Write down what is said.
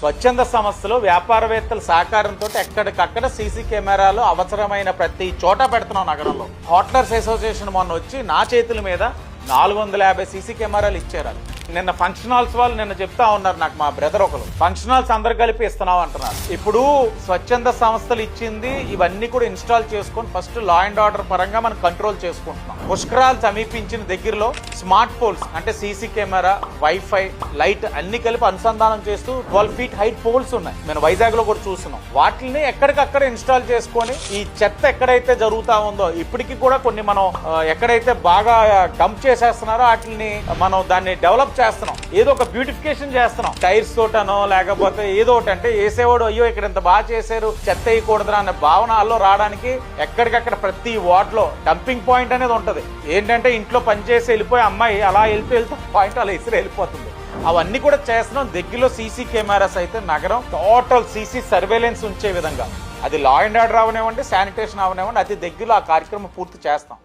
స్వచ్ఛంద సంస్థలు వ్యాపారవేత్తల సహకారంతో ఎక్కడికక్కడ సీసీ కెమెరాలు అవసరమైన ప్రతి చోట పెడుతున్నాం నగరంలో. హోటలర్స్ అసోసియేషన్ మొన్న వచ్చి నా చేతుల మీద నాలుగు వందల యాభై సీసీ కెమెరాలు ఇచ్చారు నిన్న ఫంక్షన్ హాల్స్ వాళ్ళు నిన్న చెప్తా ఉన్నారు నాకు మా బ్రదర్ ఒకరు. ఫంక్షన్ హాల్స్ అందరు కలిపి ఇస్తున్నాం అంటున్నారు. ఇప్పుడు స్వచ్ఛంద సంస్థలు ఇచ్చింది ఇవన్నీ కూడా ఇన్స్టాల్ చేసుకొని ఫస్ట్ లా అండ్ ఆర్డర్ పరంగా మనం కంట్రోల్ చేసుకుంటున్నాం. పుష్కరాలు సమీపించిన దగ్గరలో స్మార్ట్ పోల్స్ అంటే సీసీ కెమెరా వైఫై లైట్ అన్ని కలిపి అనుసంధానం చేస్తూ ట్వెల్వ్ ఫీట్ హైట్ పోల్స్ ఉన్నాయి. మేము వైజాగ్లో కూడా చూస్తున్నాం. వాటిని ఎక్కడికక్కడ ఇన్స్టాల్ చేసుకొని ఈ చెత్త ఎక్కడైతే జరుగుతా ఉందో ఇప్పటికి కూడా కొన్ని మనం ఎక్కడైతే బాగా డంప్ చేసేస్తున్నారో వాటిని మనం దాన్ని డెవలప్ చేస్తున్నాం. ఏదో ఒక బ్యూటిఫికేషన్ చేస్తున్నాం. టైర్స్ తోటనో లేకపోతే ఏదో ఒకటి అంటే వేసేవాడు అయ్యో ఇక్కడ ఇంత బాగా చేశారు చెత్త వేయకూడదు అనే భావనలో రావడానికి ఎక్కడికక్కడ ప్రతి వార్డ్లో డంపింగ్ పాయింట్ అనేది ఉంటది. ఏంటంటే ఇంట్లో పనిచేసి వెళ్ళిపోయి అమ్మాయి అలా వెళ్తూ వెళ్తూ పాయింట్ అలా ఇసురు వెళ్ళిపోతుంది. అవన్నీ కూడా చేస్తున్నాం. దగ్గరలో సీసీ కెమెరాస్ అయితే నగరం టోటల్ సీసీ సర్వేలెన్స్ ఉంచే విధంగా. అది లా అండ్ ఆర్డర్ అవనివ్వండి శానిటేషన్ అవనివ్వండి అతి దగ్గరలో ఆ కార్యక్రమం పూర్తి చేస్తాం.